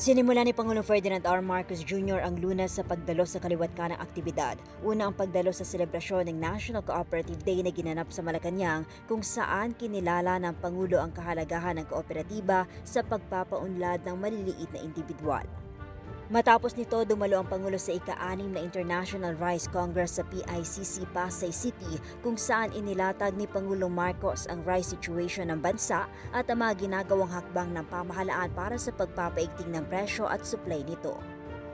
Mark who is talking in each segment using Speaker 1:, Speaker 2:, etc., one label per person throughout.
Speaker 1: Sinimula ni Pangulong Ferdinand R. Marcos Jr. ang lunas sa pagdalo sa kaliwat ka ng aktibidad. Una ang pagdalo sa selebrasyon ng National Cooperative Day na ginanap sa Malacanang kung saan kinilala ng Pangulo ang kahalagahan ng kooperatiba sa pagpapaunlad ng maliliit na individual. Matapos nito, dumalo ang Pangulo sa ika-anim na International Rice Congress sa PICC Pasay City kung saan inilatag ni Pangulong Marcos ang rice situation ng bansa at ang mga ginagawang hakbang ng pamahalaan para sa pagpapaigting ng presyo at supply nito.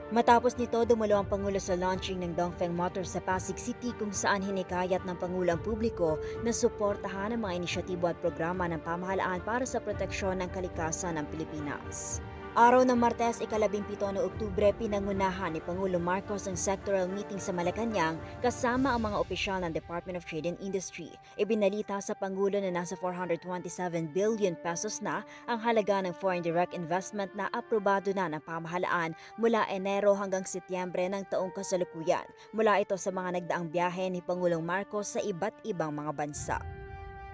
Speaker 1: Matapos nito, dumalo ang Pangulo sa launching ng Dongfeng Motors sa Pasig City kung saan hinikayat ng Pangulo ang publiko na suportahan ang mga inisyatibo at programa ng pamahalaan para sa proteksyon ng kalikasan ng Pilipinas. Araw ng Martes, ikalabing pito na Oktubre, pinangunahan ni Pangulong Marcos ang sectoral meeting sa Malacanang kasama ang mga opisyal ng Department of Trade and Industry. Ibinalita sa Pangulo na nasa 427 billion pesos na ang halaga ng foreign direct investment na aprobado na ng pamahalaan mula Enero hanggang Setyembre ng taong kasalukuyan. Mula ito sa mga nagdaang biyahe ni Pangulong Marcos sa iba't ibang mga bansa.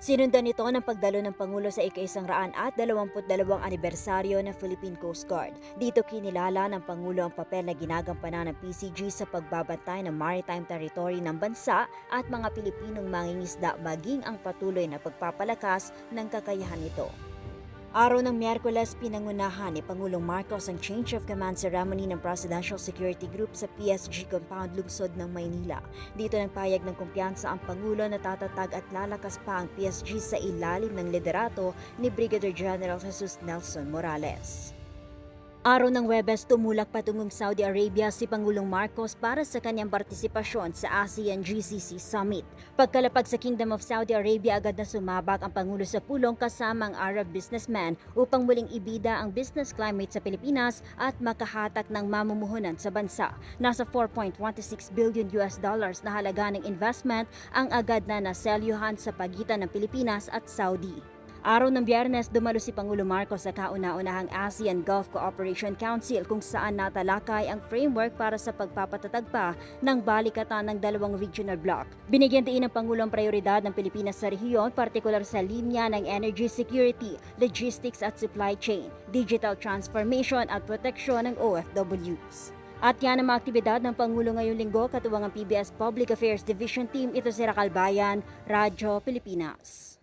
Speaker 1: Sinundan ito ng pagdalo ng Pangulo sa ika-isang raan at 22 anibersaryo ng Philippine Coast Guard. Dito kinilala ng Pangulo ang papel na ginagampanan ng PCG sa pagbabantay ng maritime territory ng bansa at mga Pilipinong mangingisda maging ang patuloy na pagpapalakas ng kakayahan nito. Araw ng Miyerkules, pinangunahan ni Pangulong Marcos ang Change of Command Ceremony ng Presidential Security Group sa PSG Compound Lungsod ng Maynila. Dito nagpayag ng kumpiyansa ang Pangulo na tatatag at lalakas pa ang PSG sa ilalim ng liderato ni Brigadier General Jesus Nelson Morales. Araw ng Webes, tumulak patungong Saudi Arabia si Pangulong Marcos para sa kanyang partisipasyon sa ASEAN GCC Summit. Pagkalapag sa Kingdom of Saudi Arabia, agad na sumabak ang Pangulo sa pulong kasama ang Arab businessman upang muling ibida ang business climate sa Pilipinas at makahatak ng mamumuhunan sa bansa. Nasa 4.26 billion US dollars na halaga ng investment ang agad na naselyuhan sa pagitan ng Pilipinas at Saudi. Araw ng biyernes, dumalo si Pangulo Marcos sa kauna-unahang ASEAN Gulf Cooperation Council kung saan natalakay ang framework para sa pagpapatatag pa ng balikatan ng dalawang regional bloc. Binigyan din ng Pangulo ang prioridad ng Pilipinas sa rehiyon, partikular sa linya ng energy security, logistics at supply chain, digital transformation at proteksyon ng OFWs. At yan ang mga aktibidad ng Pangulo ngayong linggo katuwang ang PBS Public Affairs Division Team ito si Racal Bayan, Radyo Pilipinas.